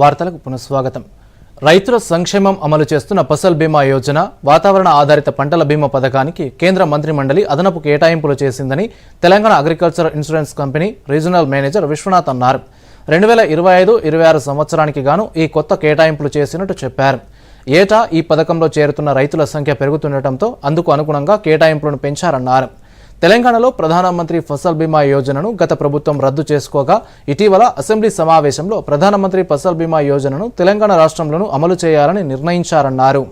వార్తలకు పునఃస్వాగతం. రైతుల సంక్షేమం అమలు చేస్తున్న ఫసల్ బీమా యోజన వాతావరణ ఆధారిత పంటల బీమా పథకానికి కేంద్ర మంత్రిమండలి అదనపు కేటాయింపులు చేసిందని Telangana agriculture insurance company regional manager Vishwanath అన్నారు. రెండు వేల ఇరవై ఐదు ఇరవై ఆరు సంవత్సరానికి గాను ఈ కొత్త కేటాయింపులు చేసినట్టు చెప్పారు. ఏటా ఈ పథకంలో చేరుతున్న రైతుల సంఖ్య పెరుగుతుండటంతో అందుకు అనుగుణంగా కేటాయింపులను పెంచారన్నారు. తెలంగాణలో ప్రధానమంత్రి ఫసల్ బీమా యోజనను గత ప్రభుత్వం రద్దు చేసుకోగా ఇటీవల అసెంబ్లీ సమావేశంలో ప్రధానమంత్రి ఫసల్ బీమా యోజనను తెలంగాణ రాష్ట్రంలోనూ అమలు చేయాలని నిర్ణయించారన్నారు.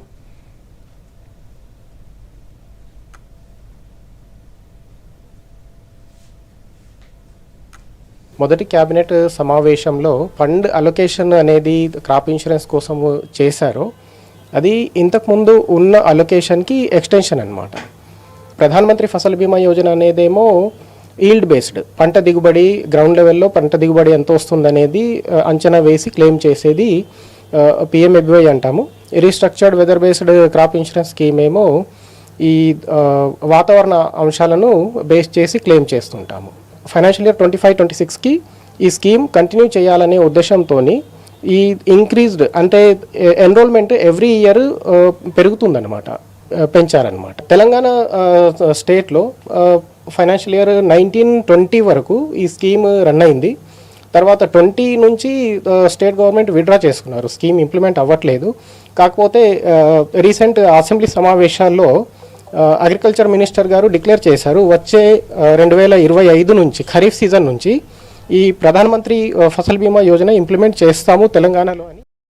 మొదటి క్యాబినెట్ సమావేశంలో ఫండ్ అలొకేషన్ అనేది క్రాప్ ఇన్సూరెన్స్ కోసం చేశారు. అది ఇంతకుముందు ఉన్న అలొకేషన్కి ఎక్స్టెన్షన్ అనమాట ప్రధానమంత్రి ఫసల్ బీమా యోజన అనేదేమో ఈల్డ్ బేస్డ్ పంట దిగుబడి గ్రౌండ్ లెవెల్లో పంట దిగుబడి ఎంత వస్తుందనేది అంచనా వేసి క్లెయిమ్ చేసేది పిఎంఎబివై అంటాము. Restructured weather based crop insurance scheme ఏమో ఈ వాతావరణ అంశాలను బేస్ చేసి క్లెయిమ్ చేస్తుంటాము. Financial year twenty five twenty సిక్స్కి ఈ స్కీమ్ కంటిన్యూ చేయాలనే ఉద్దేశంతో ఈ ఇంక్రీజ్డ్ అంటే ఎన్రోల్మెంట్ ఎవ్రీ ఇయర్ పెరుగుతుందన్నమాట. పెంచారనమాట తెలంగాణ స్టేట్లో ఫైనాన్షియల్ ఇయర్ నైన్టీన్ ట్వంటీ వరకు ఈ స్కీమ్ రన్ అయింది. తర్వాత ట్వంటీ నుంచి స్టేట్ గవర్నమెంట్ విడ్రా చేసుకున్నారు. స్కీమ్ ఇంప్లిమెంట్ అవ్వట్లేదు. కాకపోతే రీసెంట్ అసెంబ్లీ సమావేశాల్లో అగ్రికల్చర్ మినిస్టర్ గారు డిక్లేర్ చేశారు. వచ్చే రెండు వేల ఇరవై ఐదు నుంచి ఖరీఫ్ సీజన్ నుంచి ఈ ప్రధానమంత్రి ఫసల్ బీమా యోజన ఇంప్లిమెంట్ చేస్తాము తెలంగాణలో అని.